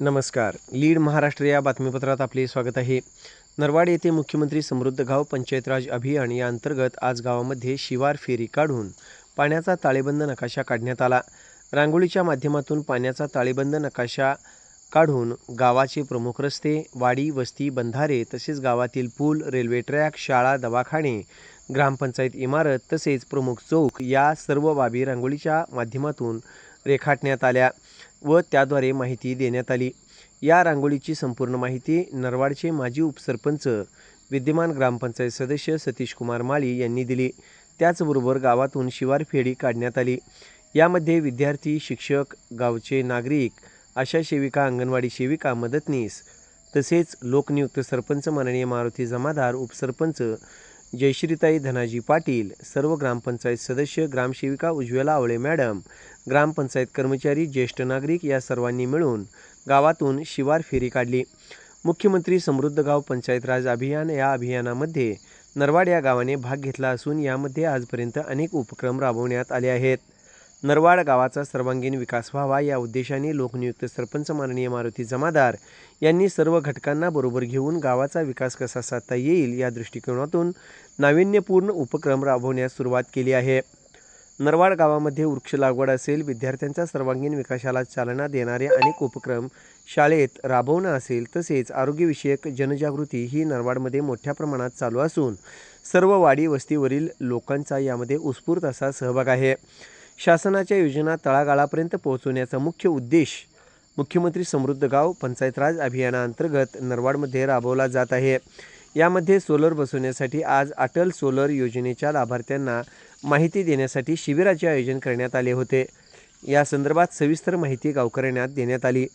नमस्कार. लीड महाराष्ट्र या बातमीपत्रात आपले स्वागत आहे. नरवाड येथे मुख्यमंत्री समृद्ध गाव पंचायत राज अभियान या अंतर्गत आज गावामध्ये शिवार फेरी काढून पाण्याचा ताळेबंद नकाशा काढण्यात आला. रांगोळीच्या माध्यमातून पाण्याचा ताळेबंद नकाशा काढून गावाचे प्रमुख रस्ते वाडी वस्ती बंधारे तसेच गावातील पूल रेल्वे ट्रॅक शाळा दवाखाने ग्रामपंचायत इमारत तसेच प्रमुख चौक या सर्व बाबी रांगोळीच्या माध्यमातून रेखाटण्यात आल्या. व त्याद्वारे माहिती देण्यात आली. या रांगोळीची संपूर्ण माहिती नरवाडचे माजी उपसरपंच विद्यमान ग्रामपंचायत सदस्य सतीश कुमार माळी यांनी दिली. त्याचबरोबर गावातून शिवार फेरी काढण्यात आली. यामध्ये विद्यार्थी शिक्षक गावचे नागरिक आशा सेविका अंगणवाडी सेविका मदतनीस तसेच लोकनियुक्त सरपंच माननीय मारुती जमादार उपसरपंच जयश्रीताई धनाजी पाटील सर्व ग्रामपंचायत सदस्य ग्रामसेविका उज्ज्वला आवळे मॅडम ग्रामपंचायत कर्मचारी ज्येष्ठ नागरिक या सर्वांनी मिळून गावातून शिवार फेरी काढली. मुख्यमंत्री समृद्ध गाव पंचायत राज अभियान या अभियानामध्ये नरवाड या गावाने भाग घेतला असून यामध्ये आजपर्यंत अनेक उपक्रम राबवण्यात आले आहेत. नरवाड गावाचा सर्वांगीण विकास व्हावा या उद्देशाने लोकनियुक्त सरपंच माननीय मारुती जमादार यांनी सर्व घटकांना बरोबर घेऊन गावाचा विकास कसा साधता येईल या दृष्टिकोनातून नाविन्यपूर्ण उपक्रम राबवण्यास सुरुवात केली आहे. नरवाड गावामध्ये वृक्ष लागवड असेल विद्यार्थ्यांच्या सर्वांगीण विकासाला चालना देणारे अनेक उपक्रम शाळेत राबवणं असेल तसेच आरोग्यविषयक जनजागृती ही नरवाडमध्ये मोठ्या प्रमाणात चालू असून सर्व वाडी वस्तीवरील लोकांचा यामध्ये उत्स्फूर्त असा सहभाग आहे. शासनाच्या योजना तळागाळापर्यंत पोहोचवण्याचा मुख्य उद्देश मुख्यमंत्री समृद्ध गाव पंचायत राज अभियानाअंतर्गत नरवाडमध्ये राबवला जात आहे. यामध्ये सोलर बसवण्यासाठी आज अटल सोलर योजनेच्या लाभार्थ्यांना माहिती देण्यासाठी शिबिराचे आयोजन करण्यात आले होते. या संदर्भात सविस्तर माहिती गावकऱ्यांना देण्यात आली.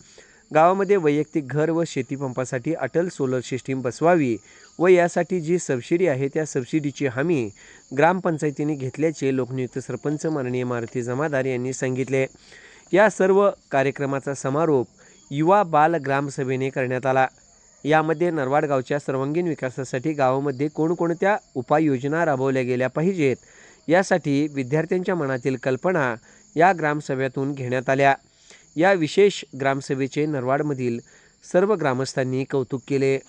गावामध्ये वैयक्तिक घर व शेतीपंपासाठी अटल सोलर सिस्टीम बसवावी व यासाठी जी सबसिडी आहे त्या सबसिडीची हमी ग्रामपंचायतीने घेतल्याचे लोकनियुक्त सरपंच माननीय मारुती जमादार यांनी सांगितले. या सर्व कार्यक्रमाचा समारोप युवा बाल ग्रामसभेने करण्यात आला. यामध्ये नरवाड गावच्या सर्वांगीण विकासासाठी गावामध्ये कोणकोणत्या उपाययोजना राबवल्या गेल्या पाहिजेत यासाठी विद्यार्थ्यांच्या मनातील कल्पना या ग्रामसभेतून घेण्यात आल्या. या विशेष ग्रामसभेचे नरवाडमधील सर्व ग्रामस्थांनी कौतुक केले.